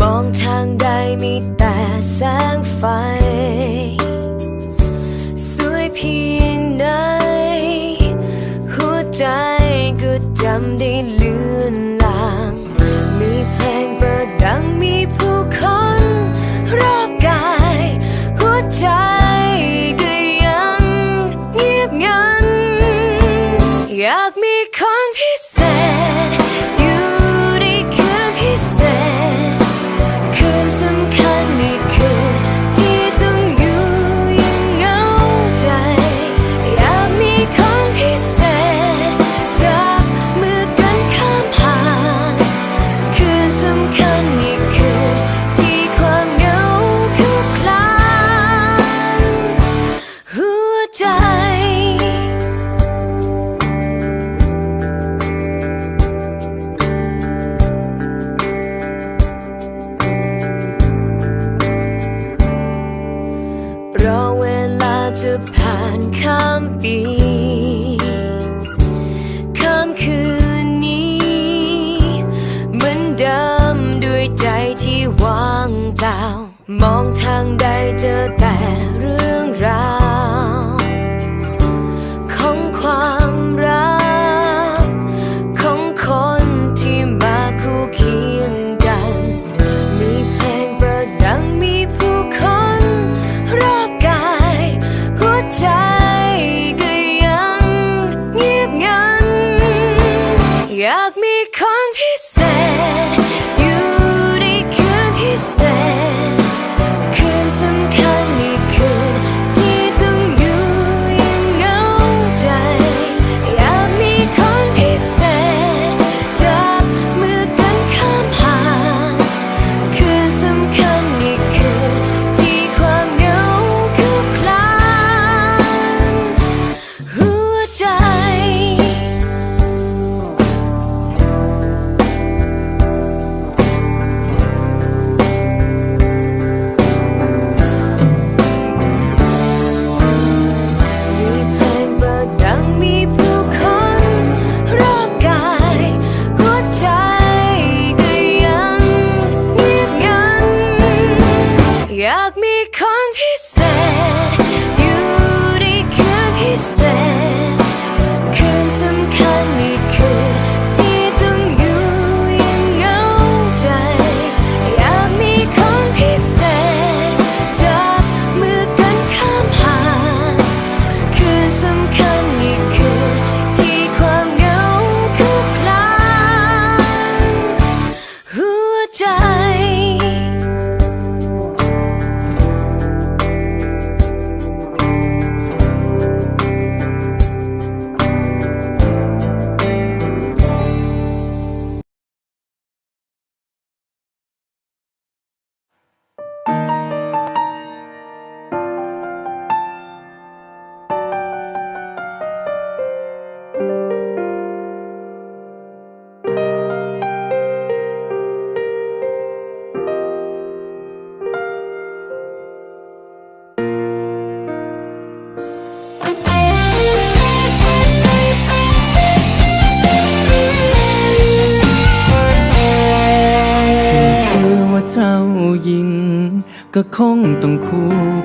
มองทางใดมีแต่แสงไฟ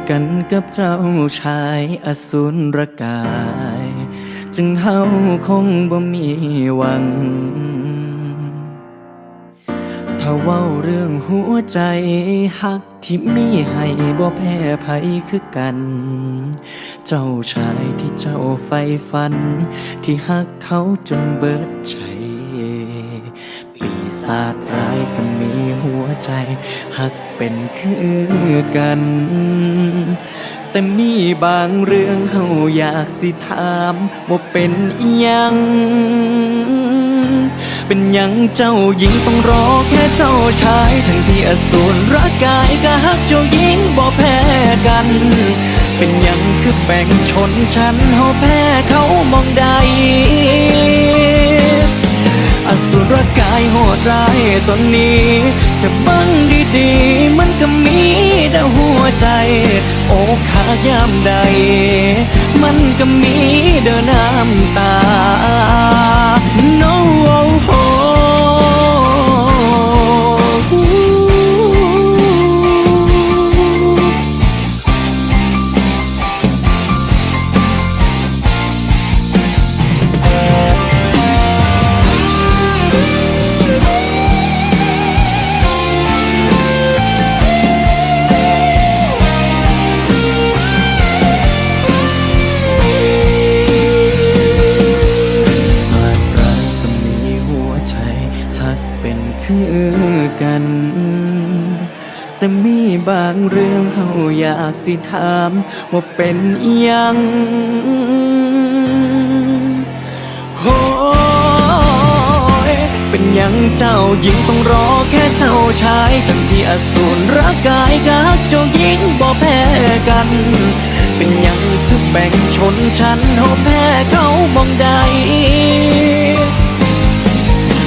กันกับเจ้าชายอสูรกาย จึงเฮาคงบ่มีหวัง ถ้าเว้าเรื่องหัวใจหักที่มีให้บ่แพ้ไผคือกัน เจ้าชายที่เจ้าไฟฟัน ที่หักเขาจนเบิดใจปีศาจ จหักเป็นคือกัน แต่มีบางเรื่องเฮาอยากสิถามว่าเป็นยังเป็นยังเจ้าหญิงต้องรอแค่เจ้าชาย ทั้งที่อสูรรักกายก็ฮักเจ้าหญิงบ่แพ้กัน เป็นยังคือแบ่งชนชั้นเฮาแพ้เขามองใด อสูรกายโหดร้ายตอนนี้ จะบังดีๆ มันก็มีแต่หัวใจ โอ้ขากยามใด มันก็มีเดินน้ำตา no oh, oh. สิถามว่าเป็นอิหยังโอยเป็นหยังเจ้าหญิงต้องรอแค่เจ้าชายทั้งที่อสูรรักกายกับเจ้าหญิงบ่แพ้กัน เป็นหยังคือแบ่งชนชั้นเฮแพ้เขามองใด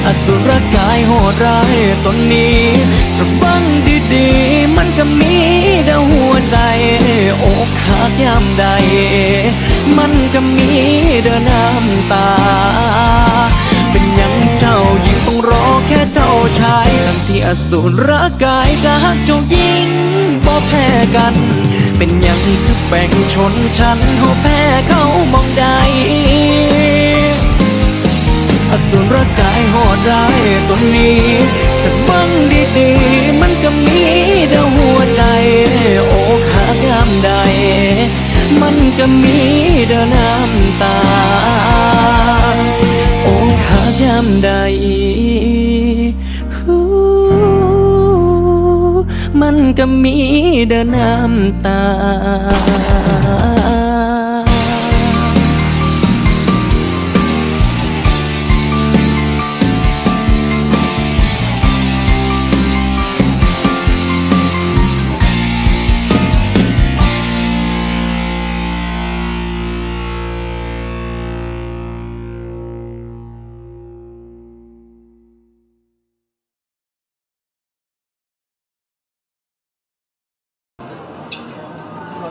อสุรกายโหดร้ายตนนี้จะบังดีๆ มันก็มีดาวหัวใจ อกหักยามใด มันก็มีเดินน้ำตา เป็นยังเจ้าหญิงต้องรอแค่เจ้าชายทั้งที่อสูรกายกับเจ้าหญิงบ่แพ้กัน เป็นยังคือแบ่งชนชั้นโหแพ้เขามองใด อสูรกายโหดร้ายตัวนี้สักบังดีๆ มันก็มีดาวหัวใจ โอ้ขากามใดมันก็มีเดินน้ำตาโอ้ขากามใดมันก็มีเดินน้ำตา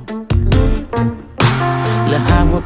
่า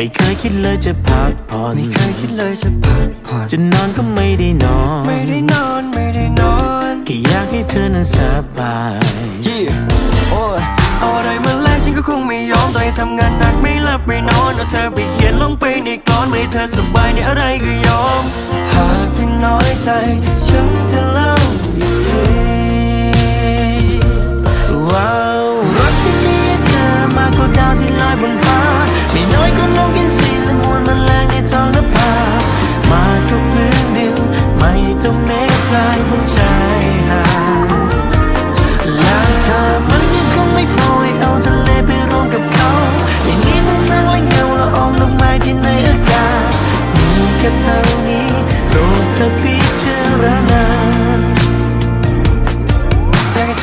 ไม่เคยคิดเลยจะพักผ่อนไม่เคยคิดเลยจะพักผ่อนจะนอนก็ไม่ได้นอน ไม่ได้นอน ไม่ได้นอนแค่อยากให้เธอนั้นสบายยี่โอ้ยเอาอะไรมาแลกฉันก็คงไม่ยอมต่อให้ทำงานหนักไม่หลับไม่นอนเอาเธอไปเขียนลงไปในกลอนไม่ให้เธอสบายในอะไรก็ยอม หากที่น้อยใจ ฉันจะเล่าอีกที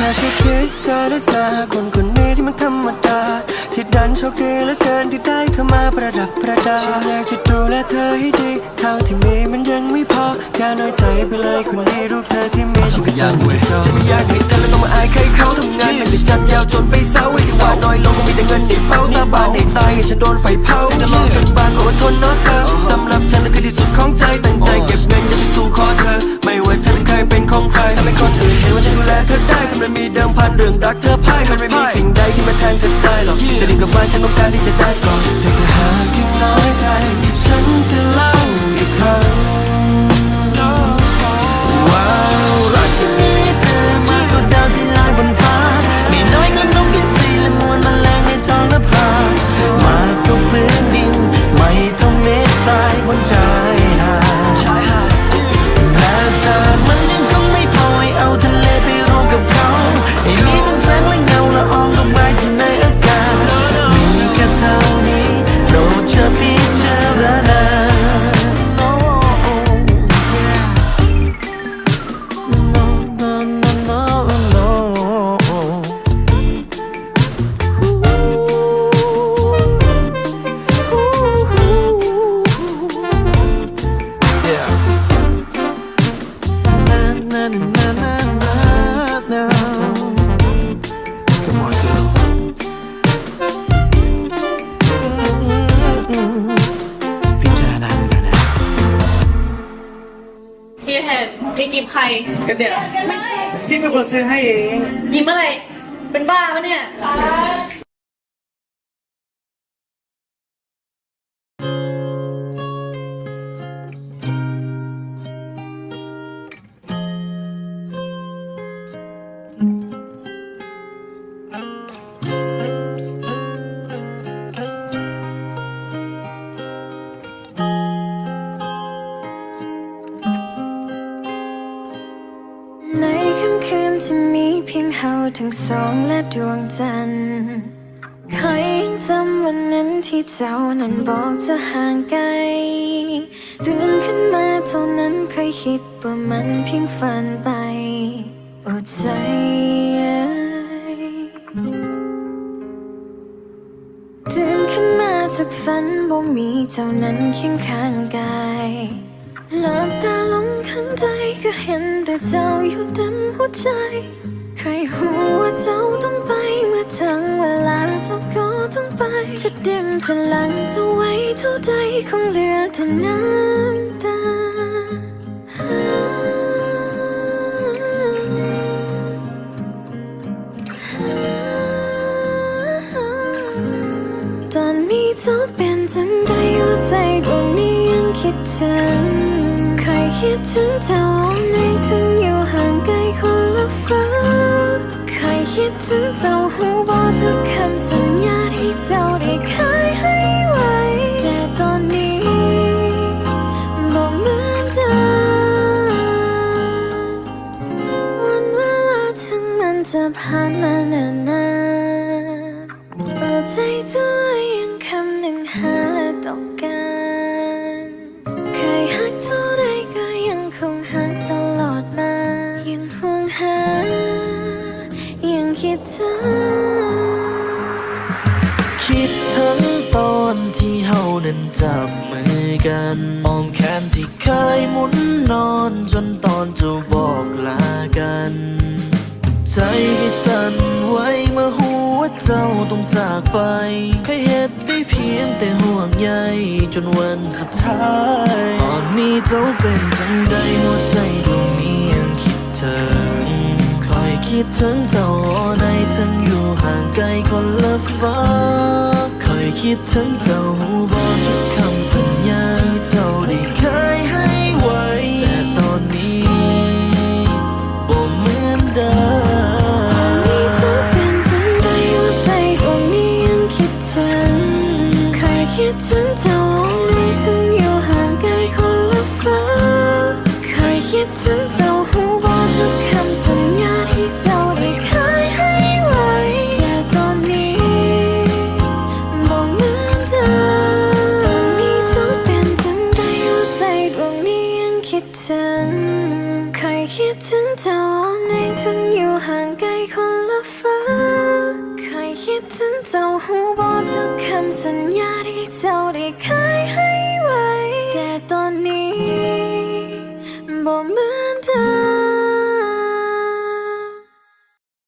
เธอช่วยคิดเจอด้วยตาคนคนนี้ที่มันธรรมดา ที่ดันโชคดีเหลือเกินที่ได้เธอมาประดับประดา ฉันอยากจะดูแลเธอให้ดี เท่าที่มีมันยังไม่พอ อย่าน้อยใจไปเลยคนนี้รูปเธอที่มีฉันก็อยากเว้ยฉันไม่อยากให้เธอแล้วต้องมาอายใครเขาทำงานเป็นจันยาวจนไปเศร้าอีกว่าน้อยลงคงมีแต่เงินในเป๋าสาบานให้ตายให้ฉันโดนไฟเผาจะลองจนบานขออดทนเนาะเธอสำหรับฉันนั่นคือที่สุดของใจตั้งใจเก็บเงินจะไปสู่ขอเธอ ไม่ว่าเธอจะเคยเป็นของใครำไมมีเดิมพันเรื่องรักเธอพ่ายมันไม่มีสิ่งใดที่มาแทนเธอได้หรอกจะดึงกลับบ้านฉันต้องการที่จะได้ก่อนแต่ถ้าหากยังน้อยใจ คนซื้อให้เอง ยิ้มอะไร เป็นบ้าปะเนี่ยใน ดวงจันทร์ใครยังจำวันนั้นที่เจ้านั้นบอกจะห่างไกลตื่นขึ้นมาเท่านั้นเคยคิดว่ามันเพียงฝันไปโอ้ใจตื่นขึ้นมาจากฝันบ่มีเจ้านั้นเคียงข้างกายหลับตาลงข้างใจก็เห็นแต่เจ้าอยู่เต็มหัวใจ ใครหูว่าเจ้า จะดิมจะหลังจะไว้เท่าใดคงเหลือแต่น้ำตาตอนนี้เจ้าเป็นจังใดหัวใจดวงนี้ยังคิดถึงเคยคิดถึงเจ้าในถึงอยู่ห่างไกลคนละฟ้าเคยคิดถึงเจ้าหูบอกทุกคำสัญญา ที่เจ้ คิดถึงตอนที่เฮานั้นจับมือกันอ้อมแขนที่เคยหมุนนอนจนตอนจะบอกลากัน ใจที่สั่นไหวเมื่อหัวเจ้าต้องจากไปเคยเหตุได้เพียงแต่ห่วงใยจนวันสุดท้าย ตอนนี้เจ้าเป็นจังใดหัวใจดวงนี้ยังคิดถึงคอยคิดถึงเจ้าในถึงอยู่ห่างไกลคนละฟ้า คิดถึงเจ้าหูบอกทุกคำสัญญาที่เจ้าได้เคย